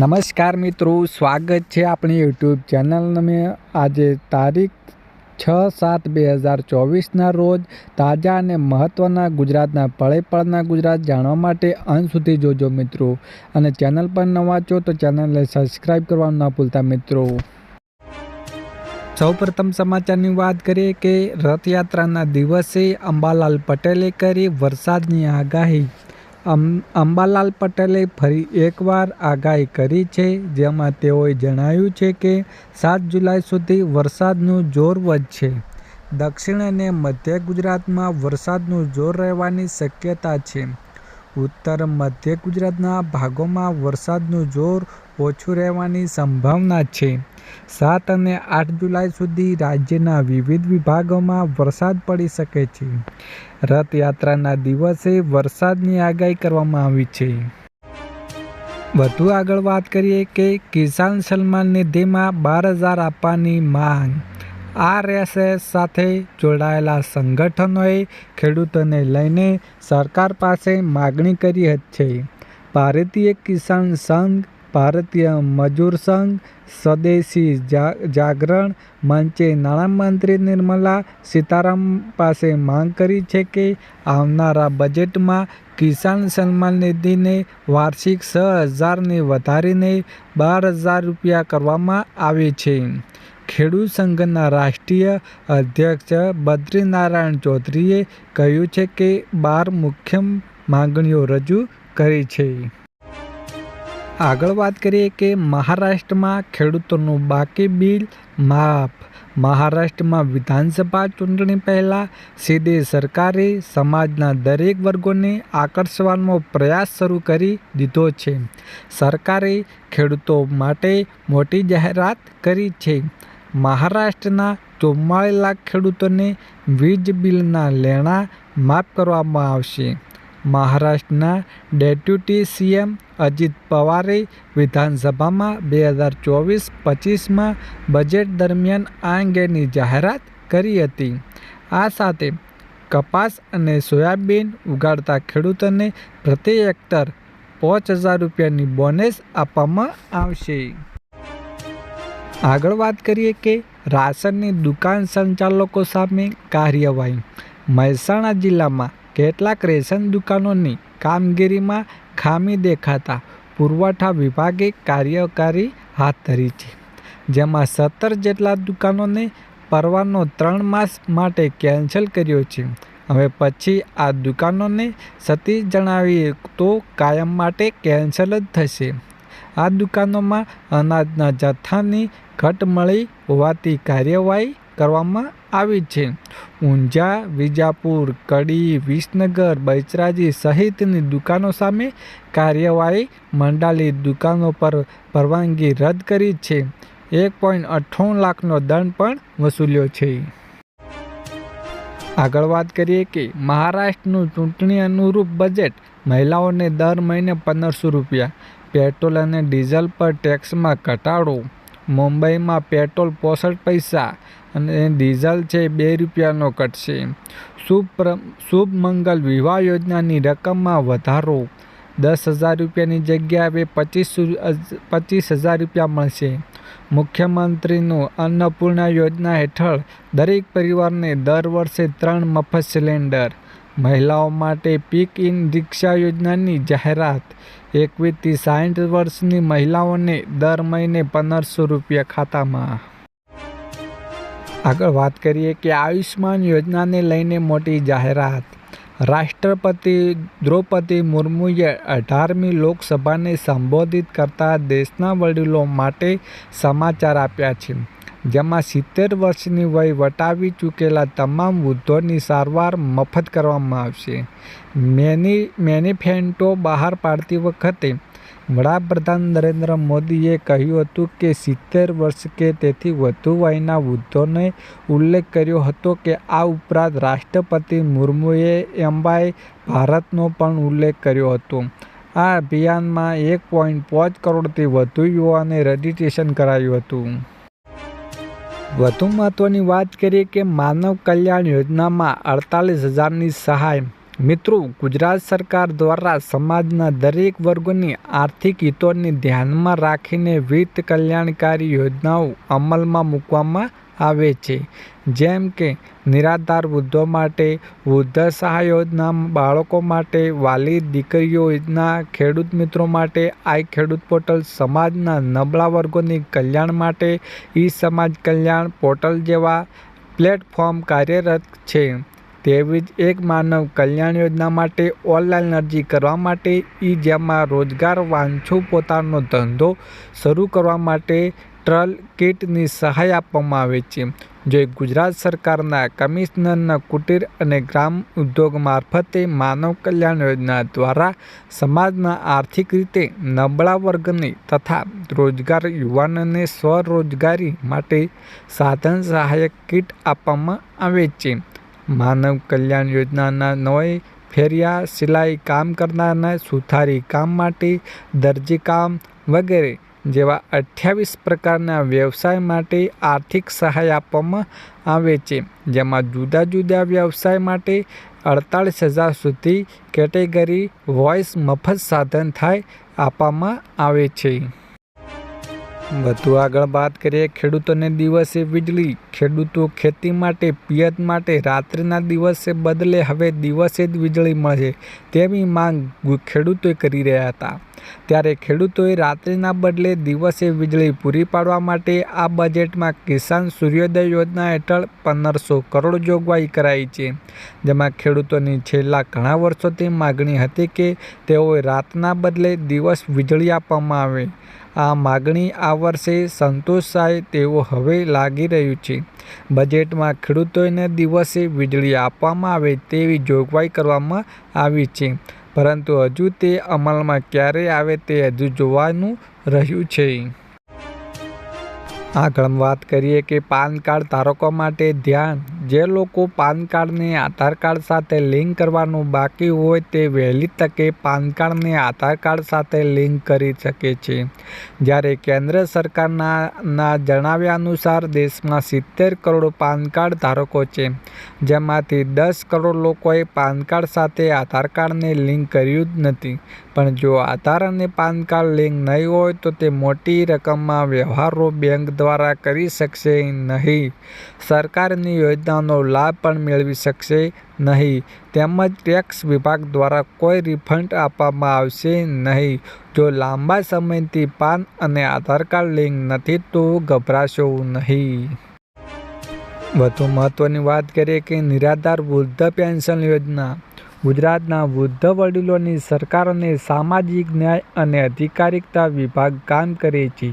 નમસ્કાર મિત્રો, સ્વાગત છે આપણી યુટ્યુબ ચેનલને આજે તારીખ છ સાત બે હજાર ચોવીસના રોજ તાજા અને મહત્ત્વના ગુજરાતના પળે પળના ગુજરાત જાણવા માટે અંત સુધી જોજો મિત્રો. અને ચેનલ પર નવા છો તો ચેનલને સબસ્ક્રાઈબ કરવાનું ના ભૂલતા મિત્રો. સૌપ્રથમ સમાચારની વાત કરીએ કે રથયાત્રાના દિવસે અંબાલાલ પટેલે કરી વરસાદની આગાહી. અંબાલાલ પટેલે ફરી એકવાર આગાહી કરી છે, જેમાં તેઓએ જણાવ્યું છે કે સાત જુલાઈ સુધી વરસાદનું જોર વધશે. દક્ષિણ અને મધ્ય ગુજરાતમાં વરસાદનું જોર રહેવાની શક્યતા છે. ઉત્તર મધ્ય ગુજરાતના ભાગોમાં વરસાદનું જોર ઓછું રહેવાની સંભાવના છે. સાત અને આઠ જુલાઈ સુધી રાજ્યના વિવિધ વિભાગોમાં વરસાદ પડી શકે છે. રથયાત્રાના દિવસે વરસાદની આગાહી કરવામાં આવી છે. વધુ આગળ વાત કરીએ કે કિસાન સન્માન નિધિમાં બાર હજાર આપવાની માંગ. આરએસએસ સાથે જોડાયેલા સંગઠનોએ ખેડૂતોને લઈને સરકાર પાસે માગણી કરી છે. ભારતીય કિસાન સંઘ ભારતીય મજૂર સંઘ સ્વદેશી જાગરણ મંચે નાણામંત્રી નિર્મલા સીતારામ પાસે માંગ કરી છે કે આવનારા બજેટમાં કિસાન સન્માન નિધિને વાર્ષિક છ હજારને વધારીને બાર હજાર રૂપિયા કરવામાં આવે છે. ખેડૂત સંઘના રાષ્ટ્રીય અધ્યક્ષ બદ્રીનારાયણ ચૌધરીએ કહ્યું છે કે બાર મુખ્ય માંગણીઓ રજૂ કરી છે. આગળ વાત કરીએ કે મહારાષ્ટ્રમાં ખેડૂતોનું બાકી બિલ માફ. મહારાષ્ટ્રમાં વિધાનસભા ચૂંટણી પહેલાં સીધી સરકારે સમાજના દરેક વર્ગોને આકર્ષવાનો પ્રયાસ શરૂ કરી દીધો છે. સરકારે ખેડૂતો માટે મોટી જાહેરાત કરી છે. મહારાષ્ટ્રના ચુમ્માળીસ લાખ ખેડૂતોને વીજ બિલના લેણા માફ કરવામાં આવશે. મહારાષ્ટ્રના ડેપ્યુટી સીએમ અજીત પવારે વિધાનસભામાં બે હજાર ચોવીસ પચીસમાં બજેટ દરમિયાન આ અંગેની જાહેરાત કરી હતી. આ સાથે કપાસ અને સોયાબીન ઉગાડતા ખેડૂતોને પ્રતિ હેક્ટર પાંચ હજાર રૂપિયાની બોનસ આપવામાં આવશે. આગળ વાત કરીએ કે રાશનની દુકાન સંચાલકો સામે કાર્યવાહી. મહેસાણા જિલ્લામાં કેટલાક રેશન દુકાનોની કામગીરીમાં ખામી દેખાતા પુરવઠા વિભાગે કાર્યકારી હાથ ધરી છે, જેમાં સત્તર જેટલા દુકાનોને પરવાનો ત્રણ માસ માટે કેન્સલ કર્યો છે. હવે પછી આ દુકાનોને સતી જણાવીએ તો કાયમ માટે કેન્સલ જ થશે. આ દુકાનોમાં અનાજના જથ્થાની ઘટ મળી હોવાથી કાર્યવાહી કરવામાં આવી છે. ઊંઝા, વિજાપુર, કડી, વિસનગર, બૈચરાજી સહિતની દુકાનો સામે કાર્યવાહી મંડાલી દુકાનો પર પરવાનગી રદ કરી છે. એક પોઈન્ટ અઠ્ઠાવન લાખનો દંડ પણ વસૂલ્યો છે. આગળ વાત કરીએ કે મહારાષ્ટ્રનું ચૂંટણી અનુરૂપ બજેટ મહિલાઓને દર મહિને પંદરસો રૂપિયા, પેટ્રોલ અને ડીઝલ પર ટેક્સમાં ઘટાડો. મુંબઈમાં પેટ્રોલ પોસઠ પૈસા અને ડીઝલ છે બે રૂપિયાનો ઘટશે શુભ શુભ મંગલ વિવાહ યોજનાની રકમમાં વધારો. દસ હજાર રૂપિયાની જગ્યાએ પચીસ પચીસ હજાર રૂપિયા મળશે. મુખ્યમંત્રીનું અન્નપૂર્ણા યોજના હેઠળ દરેક પરિવારને દર વર્ષે ત્રણ મફત સિલિન્ડર. મહિલાઓ માટે પીક ઇન રિક્ષા યોજનાની જાહેરાત. એકવીસથી સાઠ વર્ષની મહિલાઓને દર મહિને પંદરસો રૂપિયા ખાતામાં. આગળ વાત કરીએ કે આયુષ્માન યોજનાને લઈને મોટી જાહેરાત. રાષ્ટ્રપતિ દ્રૌપદી મુર્મુએ અઢારમી લોકસભાને સંબોધિત કરતા દેશના વડીલો માટે સમાચાર આપ્યા છે. જેમાં સિત્તેર વર્ષની વય વટાવી ચૂકેલા તમામ વૃદ્ધોની સારવાર મફત કરવામાં આવશે. મેની, મેનિફેન્ટો બહાર પાડતી વખતે વડાપ્રધાન નરેન્દ્ર મોદીએ કહ્યું હતું કે સિત્તેર વર્ષ કે તેથી વધુ વયના વૃદ્ધોને ઉલ્લેખ કર્યો હતો કે આ ઉપરાંત રાષ્ટ્રપતિ મુર્મુએ એમ્બાએ ભારતનો પણ ઉલ્લેખ કર્યો હતો. આ અભિયાનમાં એક પોઈન્ટ પાંચ કરોડથી વધુ યુવાને રજીસ્ટ્રેશન કરાયું હતું. વધુ મહત્ત્વની વાત કરીએ કે માનવ કલ્યાણ યોજનામાં અડતાલીસ હજારની સહાય મિત્રો, ગુજરાત સરકાર દ્વારા સમાજના દરેક વર્ગોની આર્થિક હિતોને ધ્યાનમાં રાખીને વિવિધ કલ્યાણકારી યોજનાઓ અમલમાં મૂકવામાં આવે છે. જેમ કે, નિરાધાર વૃદ્ધો માટે વૃદ્ધ સહાય યોજના, બાળકો માટે વાલી દીકરીઓ યોજના, ખેડૂત મિત્રો માટે આઈ ખેડૂત પોર્ટલ, સમાજના નબળા વર્ગોની કલ્યાણ માટે ઈ સમાજ કલ્યાણ પોર્ટલ જેવા પ્લેટફોર્મ કાર્યરત છે. તેવી જ એક માનવ કલ્યાણ યોજના માટે ઓનલાઈન અરજી કરવા માટે ઈ જેમાં રોજગાર વાંચો પોતાનો ધંધો શરૂ કરવા માટે ટ્રલ કિટની સહાય આપવામાં આવે છે. જે ગુજરાત સરકારના કમિશનરના કુટીર અને ગ્રામ ઉદ્યોગ મારફતે માનવ કલ્યાણ યોજના દ્વારા સમાજના આર્થિક રીતે નબળા વર્ગને તથા રોજગાર યુવાનોને સ્વરોજગારી માટે સાધન સહાયક કીટ આપવામાં આવે છે. માનવ કલ્યાણ યોજનાના નોય ફેરિયા, સિલાઈ કામ કરનારના સુથારી કામ માટે, દરજી કામ વગેરે જેવા અઠ્યાવીસ પ્રકારના વ્યવસાય માટે આર્થિક સહાય આપવામાં આવે છે. જેમાં જુદા જુદા વ્યવસાય માટે અડતાળીસ હજાર સુધી કેટેગરી વોઇસ મફત સાધન થાય આપવામાં આવે છે. વધુ આગળ વાત કરીએ ખેડૂતોને દિવસે વીજળી. ખેડૂતો ખેતી માટે, પિયત માટે રાત્રિના દિવસે બદલે હવે દિવસે જ વીજળી મળશે તેવી માંગ ખેડૂતોએ કરી રહ્યા હતા. ત્યારે ખેડૂતોએ રાત્રિના બદલે દિવસે વીજળી પૂરી પાડવા માટે આ બજેટમાં કિસાન સૂર્યોદય યોજના હેઠળ પંદરસો કરોડ જોગવાઈ કરાઈ છે. જેમાં ખેડૂતોની છેલ્લા ઘણા વર્ષોથી માગણી હતી કે તેઓએ રાતના બદલે દિવસ વીજળી આપવામાં આવે. આ માગણી આ વર્ષે સંતોષાય તેવો હવે લાગી રહ્યું છે. બજેટમાં ખેડૂતોને દિવસે વીજળી આપવામાં આવે તેવી જોગવાઈ કરવામાં આવી છે. પરંતુ હજુ તે અમલમાં ક્યારે આવે તે હજુ જોવાનું રહ્યું છે. આગળ વાત કરીએ કે પાન કાર્ડ ધારકો માટે ધ્યાન જે લોકો પાન કાર્ડને આધાર કાર્ડ સાથે લિંક કરવાનું બાકી હોય તે વહેલી તકે પાન કાર્ડને આધાર કાર્ડ સાથે લિંક કરી શકે છે. જ્યારે કેન્દ્ર સરકારના જણાવ્યા અનુસાર દેશમાં સિત્તેર કરોડ પાન કાર્ડ ધારકો છે, જેમાંથી દસ કરોડ લોકોએ પાન કાર્ડ સાથે આધાર કાર્ડને લિંક કર્યું જ નથી. પણ જો આધાર અને પાન કાર્ડ લિંક નહીં હોય તો તે મોટી રકમમાં વ્યવહારો બેંક દ્વારા કરી શકશે નહીં. સરકારની યોજનાનો લાભ પણ મેળવી શકશે નહીં. તેમજ ટેક્સ વિભાગ દ્વારા કોઈ રિફંડ આપવામાં આવશે નહીં. જો લાંબા સમયથી પાન અને આધાર કાર્ડ લિંક નથી તો ગભરાશો નહીં. વધુ મહત્ત્વની વાત કરીએ કે નિરાધાર વૃદ્ધ પેન્શન યોજના. ગુજરાતના વૃદ્ધ વડીલોની સરકાર અને સામાજિક ન્યાય અને અધિકારિકતા વિભાગ કામ કરે છે,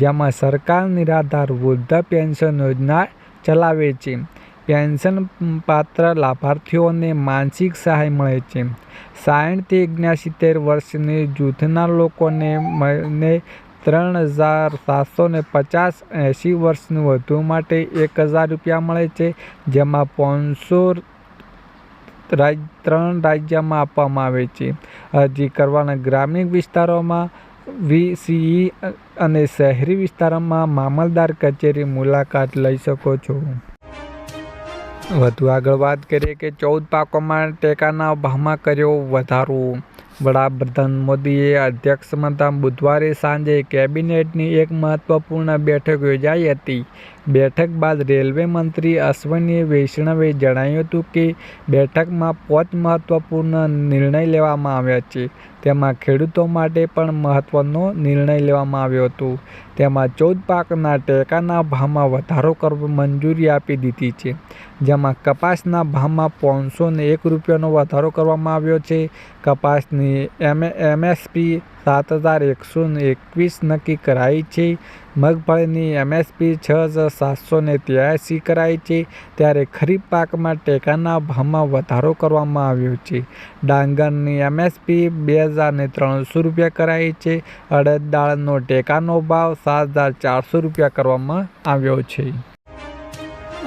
જેમાં સરકાર નિરાધાર વૃદ્ધ પેન્શન યોજના ચલાવે છે. પેન્શન પાત્ર લાભાર્થીઓને માનસિક સહાય મળે છે. સાઠથી ઓગણસિત્તેર વર્ષની જૂથના લોકોને મહિને ત્રણ હજાર સાતસો ને પચાસ એંસી વર્ષની વધુ માટે એક હજાર રૂપિયા મળે છે, જેમાં પાંચસો ત્રણ રાજ્યમાં આપવામાં આવે છે. અરજી કરવાના ગ્રામીણ વિસ્તારોમાં વીસીઈ અને શહેરી વિસ્તારોમાં મામલદાર કચેરી મુલાકાત લઈ શકો છો. વધુ આગળ વાત કરીએ કે ચૌદ પાકોમાં ટેકાના ભાવમાં કર્યો વધારો. વડાપ્રધાન મોદીએ અધ્યક્ષમાં બુધવારે સાંજે કેબિનેટની એક મહત્વપૂર્ણ બેઠક યોજાઈ હતી. બેઠક બાદ રેલવે મંત્રી અશ્વિની વૈષ્ણવે જણાવ્યું હતું કે બેઠકમાં પાંચ મહત્વપૂર્ણ નિર્ણય લેવામાં આવ્યા છે. તેમાં ખેડૂતો માટે પણ મહત્વનો નિર્ણય લેવામાં આવ્યો હતો. તેમાં ચૌદ પાકના ટેકાના ભાવમાં વધારો કરવા મંજૂરી આપી દીધી છે. જેમાં કપાસના ભાવમાં પાંચસો એક રૂપિયાનો વધારો કરવામાં આવ્યો છે. કપાસની એમ એમએસપી સાત હજાર એકસો એકવીસ નક્કી કરાઈ છે. મગફળીની એમએસપી છ હજાર સાતસો ને ત્યાસી કરાઈ છે. ત્યારે ખરીફ પાકમાં ટેકાના ભાવમાં વધારો કરવામાં આવ્યો છે. ડાંગરની એમએસપી બે હજાર ને ત્રણસો રૂપિયા કરાઈ છે. અડદ દાળનો ટેકાનો ભાવ સાત હજાર ચારસો રૂપિયા કરવામાં આવ્યો છે.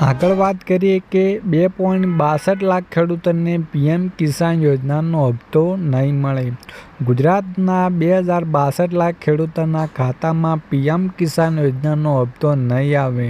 આગળ વાત કરીએ કે બે પોઈન્ટ બાસઠ લાખ ખેડૂતોને પીએમ કિસાન યોજનાનો હપ્તો નહીં મળે. ગુજરાતના બે હજાર બાસઠ લાખ ખેડૂતોના ખાતામાં પીએમ કિસાન યોજનાનો હપ્તો નહીં આવે.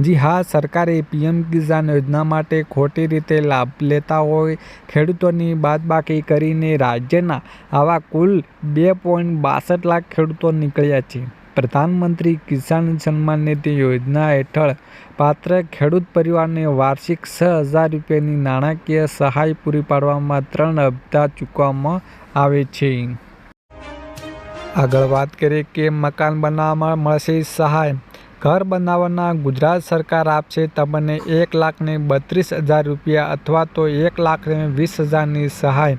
જી હા, સરકારે પીએમ કિસાન યોજના માટે ખોટી રીતે લાભ લેતા હોય, ખેડૂતોની બાદબાકી કરીને રાજ્યના આવા કુલ બે પોઈન્ટ બાસઠ લાખ ખેડૂતો નીકળ્યા છે. પ્રધાનમંત્રી કિસાન સન્માન નિધિ યોજના હેઠળ પાત્ર ખેડૂત પરિવારને વાર્ષિક છ હજાર રૂપિયાની નાણાકીય સહાય પૂરી પાડવામાં ત્રણ હપ્તા ચૂકવવામાં આવે છે. આગળ વાત કરીએ કે મકાન બનાવવામાં મળશે સહાય. ઘર બનાવવાના ગુજરાત સરકાર આપશે તમને એક લાખને બત્રીસ હજાર રૂપિયા અથવા તો એક લાખને વીસ હજારની સહાય.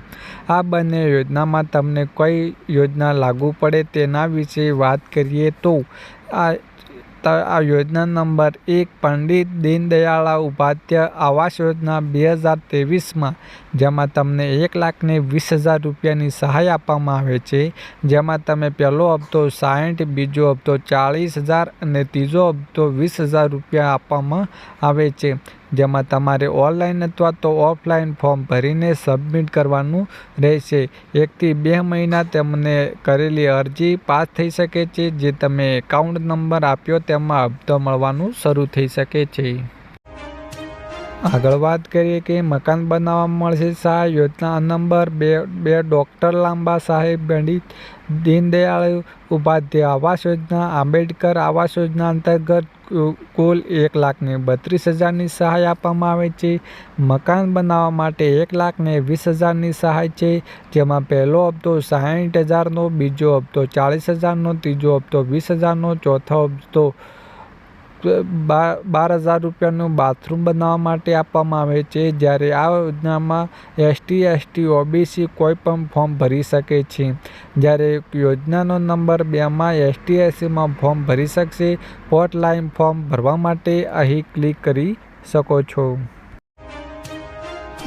આ બંને યોજનામાં તમને કઈ યોજના લાગુ પડે તેના વિશે વાત કરીએ તો આ આ યોજના નંબર એક પંડિત દીનદયાળ ઉપાધ્યાય આવાસ યોજના બે હજાર ત્રેવીસમાં, જેમાં તમને એક લાખને વીસ હજાર રૂપિયાની સહાય આપવામાં આવે છે. જેમાં તમે પહેલો હપ્તો સાઠ બીજો હપ્તો ચાળીસ હજાર અને ત્રીજો હપ્તો વીસ હજાર રૂપિયા આપવામાં આવે છે. જેમાં તમારે ઓનલાઈન અથવા તો ઓફલાઈન ફોર્મ ભરીને સબમિટ કરવાનું રહેશે. એકથી બે મહિના તમને કરેલી અરજી પાસ થઈ શકે છે, જે તમે એકાઉન્ટ નંબર આપ્યો તેમાં હપ્તો મળવાનું શરૂ થઈ શકે છે. આગળ વાત કરીએ કે મકાન બનાવવા મળશે સહાય યોજના નંબર બે બે ડૉક્ટર લાંબા સાહેબ પંડિત દીનદયાળ ઉપાધ્યાય આવાસ યોજના, આંબેડકર આવાસ યોજના અંતર્ગત કુલ એક લાખને બત્રીસ હજારની સહાય આપવામાં આવે છે. મકાન બનાવવા માટે એક લાખને વીસ હજારની સહાય છે. જેમાં પહેલો હપ્તો સાહીઠ હજારનો, બીજો હપ્તો ચાળીસ હજારનો, ત્રીજો હપ્તો વીસ હજારનો, ચોથો હપ્તો બાર હજાર રૂપિયાનું બાથરૂમ બનાવવા માટે આપવામાં આવે છે, જ્યારે આ યોજનામાં એસટી એસટી, ઓબીસી કોઈ પણ ફોર્મ ભરી શકે છે. જ્યારે યોજનાનો નંબર બેમાં એસટી એસીમાં ફોર્મ ભરી શકશે હોટલાઇન ફોર્મ ભરવા માટે અહીં ક્લિક કરી શકો છો.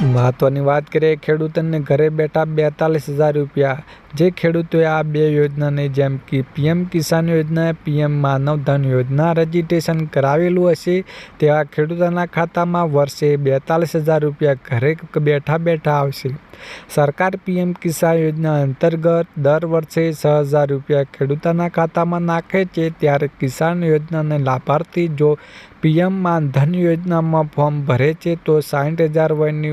મહત્વની વાત કરીએ, ખેડૂતોને ઘરે બેઠા બેતાલીસ હજાર રૂપિયા જે ખેડૂતોએ આ બે યોજનાને જેમ કે પીએમ કિસાન યોજના, પીએમ માનવધન યોજના રજીસ્ટ્રેશન કરાવેલું હશે, તેવા ખેડૂતોના ખાતામાં વર્ષે બેતાલીસ હજાર રૂપિયા ઘરે બેઠા બેઠા આવશે. સરકાર પીએમ કિસાન યોજના અંતર્ગત દર વર્ષે છ હજાર રૂપિયા ખેડૂતોના ખાતામાં નાખે છે, ત્યારે કિસાન યોજનાને લાભાર્થી જો પીએમ માનધન યોજનામાં ફોર્મ ભરે છે તો સાઠ હજાર વયની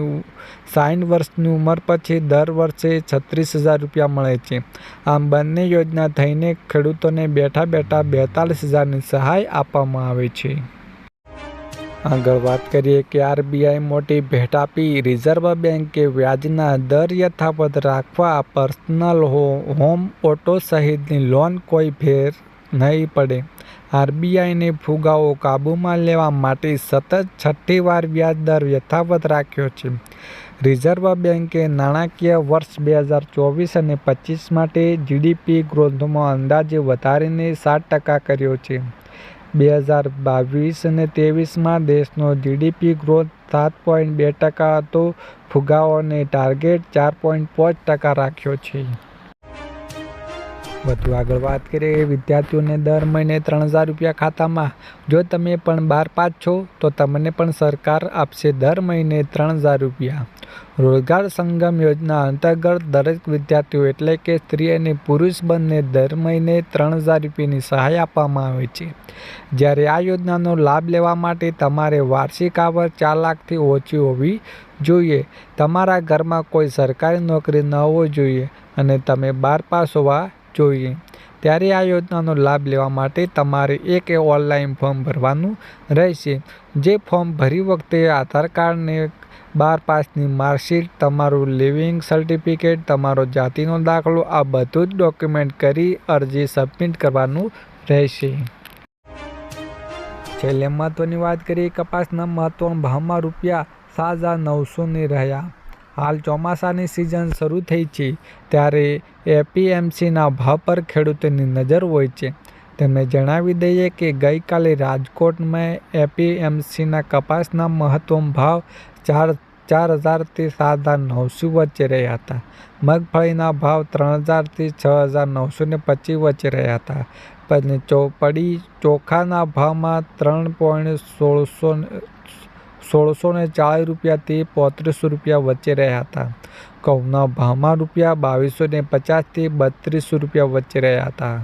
સાઠ વર્ષની ઉંમર પછી દર વર્ષે છત્રીસ હજાર રૂપિયા મળે છે. આમ બંને યોજના થઈને ખેડૂતોને બેઠા બેઠા બેતાલીસ હજારની સહાય આપવામાં આવે છે. આગળ વાત કરીએ કે આરબીઆઈ મોટી ભેટ આપી રિઝર્વ બેન્કે વ્યાજના દર યથાવત રાખવા પર્સનલ હોમ ઓટો સહિતની લોન કોઈ ફેર નહીં પડે. આરબીઆઈને ફુગાવો કાબૂમાં લેવા માટે સતત છઠ્ઠી વાર વ્યાજ દર યથાવત રાખ્યો છે. રિઝર્વ બેન્કે નાણાકીય વર્ષ બે હજાર ચોવીસ અને પચીસ માટે જીડીપી ગ્રોથમાં અંદાજે વધારીને સાત ટકા કર્યો છે. બે હજાર બાવીસ અને ત્રેવીસમાં દેશનો જીડીપી ગ્રોથ સાત પોઈન્ટ બે ટકા હતો. ફુગાઓને ટાર્ગેટ ચાર પોઈન્ટ પાંચ ટકા રાખ્યો છે. વધુ આગળ વાત કરીએ વિદ્યાર્થીઓને દર મહિને ત્રણ હજાર રૂપિયા ખાતામાં. જો તમે પણ બાર પાસ છો, તો તમને પણ સરકાર આપશે દર મહિને ત્રણ હજાર રૂપિયા. રોજગાર સંગમ યોજના અંતર્ગત દરેક વિદ્યાર્થીઓ એટલે કે સ્ત્રી અને પુરુષ બંને દર મહિને ત્રણ હજાર રૂપિયાની સહાય આપવામાં આવે છે. જ્યારે આ યોજનાનો લાભ લેવા માટે તમારે વાર્ષિક આવક ચાર લાખથી ઓછી હોવી જોઈએ. તમારા ઘરમાં કોઈ સરકારી નોકરી ન હોવી જોઈએ અને તમે બાર પાસ હોવા જોઈએ. ત્યારે આ યોજનાનો લાભ લેવા માટે તમારે એક ઓનલાઈન ફોર્મ ભરવાનું રહેશે. જે ફોર્મ ભરી વખતે આધાર કાર્ડને બાર પાસની માર્કશીટ, તમારું લિવિંગ સર્ટિફિકેટ, તમારો જાતિનો દાખલો, આ બધું જ ડોક્યુમેન્ટ કરી અરજી સબમિટ કરવાનું રહેશે. છેલ્લે મહત્ત્વની વાત કરીએ કપાસના મહત્ત્વના ભાવમાં રૂપિયા સાત હજાર નવસોની રહ્યા. હાલ ચોમાસાની સિઝન શરૂ થઈ છે, ત્યારે એપીએમસીના ભાવ પર ખેડૂતોની નજર હોય છે. તેમણે જણાવી દઈએ કે ગઈકાલે રાજકોટમાં એપીએમસીના કપાસના મહત્તમ ભાવ ચાર ચાર હજારથી સાત હજાર નવસો વચ્ચે રહ્યા હતા. મગફળીના ભાવ ત્રણ હજારથી છ હજાર નવસો ને પચીસ વચ્ચે રહ્યા હતા. પછી ચોપડી ચોખાના ભાવમાં ત્રણ પોઈન્ટ સોળસો સોળસો ને ચાળીસ રૂપિયાથી પોત્રીસો રૂપિયા વચ્ચે રહ્યા હતા. ઘઉંના ભાવમાં રૂપિયા બાવીસો ને પચાસથી બત્રીસો રૂપિયા વચ્ચે રહ્યા હતા.